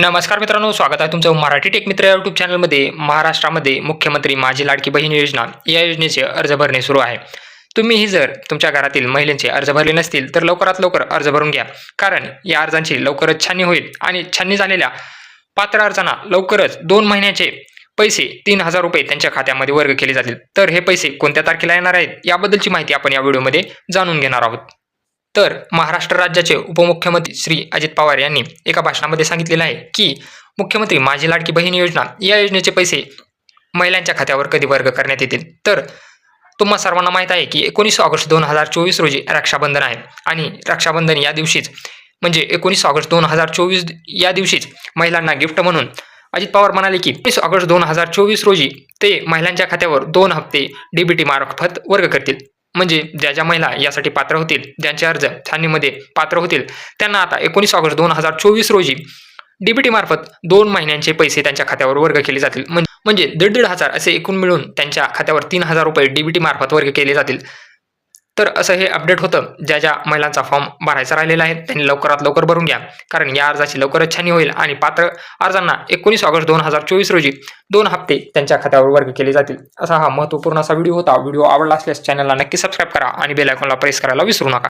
नमस्कार मित्रांनो स्वागत आहे तुमचं मराठी टेक मित्र या यूट्यूब चॅनलमध्ये महाराष्ट्रामध्ये मुख्यमंत्री माझी लाडकी बहीण योजना या योजनेचे अर्ज भरणे सुरू आहे. तुम्हीही जर तुमच्या घरातील महिलांचे अर्ज भरले नसतील तर लवकरात लवकर अर्ज भरून घ्या. कारण या अर्जांची लवकरच छाननी होईल आणि छाननी झालेल्या पात्र अर्जांना लवकरच दोन महिन्याचे पैसे तीन हजार रुपये त्यांच्या खात्यामध्ये वर्ग केले जातील. तर हे पैसे कोणत्या तारखेला येणार आहेत याबद्दलची माहिती आपण या व्हिडिओमध्ये जाणून घेणार आहोत. तर महाराष्ट्र राज्याचे उपमुख्यमंत्री श्री अजित पवार यांनी एका भाषणामध्ये सांगितलेलं आहे की मुख्यमंत्री माझी लाडकी बहीण योजना या योजनेचे पैसे महिलांच्या खात्यावर कधी वर्ग करण्यात येतील? तर तुम्हा सर्वांना माहीत आहे की एकोणीस ऑगस्ट दोन हजार चोवीस रोजी रक्षाबंधन आहे आणि रक्षाबंधन या दिवशीच म्हणजे एकोणीस ऑगस्ट दोन हजार चोवीस या दिवशीच महिलांना गिफ्ट म्हणून अजित पवार म्हणाले की एकोणीस ऑगस्ट दोन हजार चोवीस रोजी ते महिलांच्या खात्यावर दोन हप्ते डीबीटी मार्फत वर्ग करतील. म्हणजे ज्या ज्या महिला यासाठी पात्र होतील ज्यांचे अर्ज छाननीमध्ये पात्र होतील त्यांना आता एकोणीस ऑगस्ट दोन हजार चोवीस रोजी डीबीटी मार्फत दोन महिन्यांचे पैसे त्यांच्या खात्यावर वर्ग केले जातील. म्हणजे दीड दीड हजार असे एकूण मिळून त्यांच्या खात्यावर तीन हजार रुपये डीबीटी मार्फत वर्ग केले जातील. तर असं हे अपडेट होतं. ज्या ज्या महिलांचा फॉर्म भरायचा राहिलेला आहे त्यांनी लवकरात लवकर भरून घ्या. कारण या अर्जाची लवकरच छानी होईल आणि पात्र अर्जांना एकोणीस ऑगस्ट दोन हजार चोवीस रोजी दोन हप्ते त्यांच्या खात्यावर वर्ग केले जातील. असा हा महत्त्वपूर्ण असा व्हिडिओ होता. व्हिडिओ आवडला असल्यास चॅनलला नक्की सबस्क्राईब करा आणि बेल आयकॉनला प्रेस करायला विसरू नका.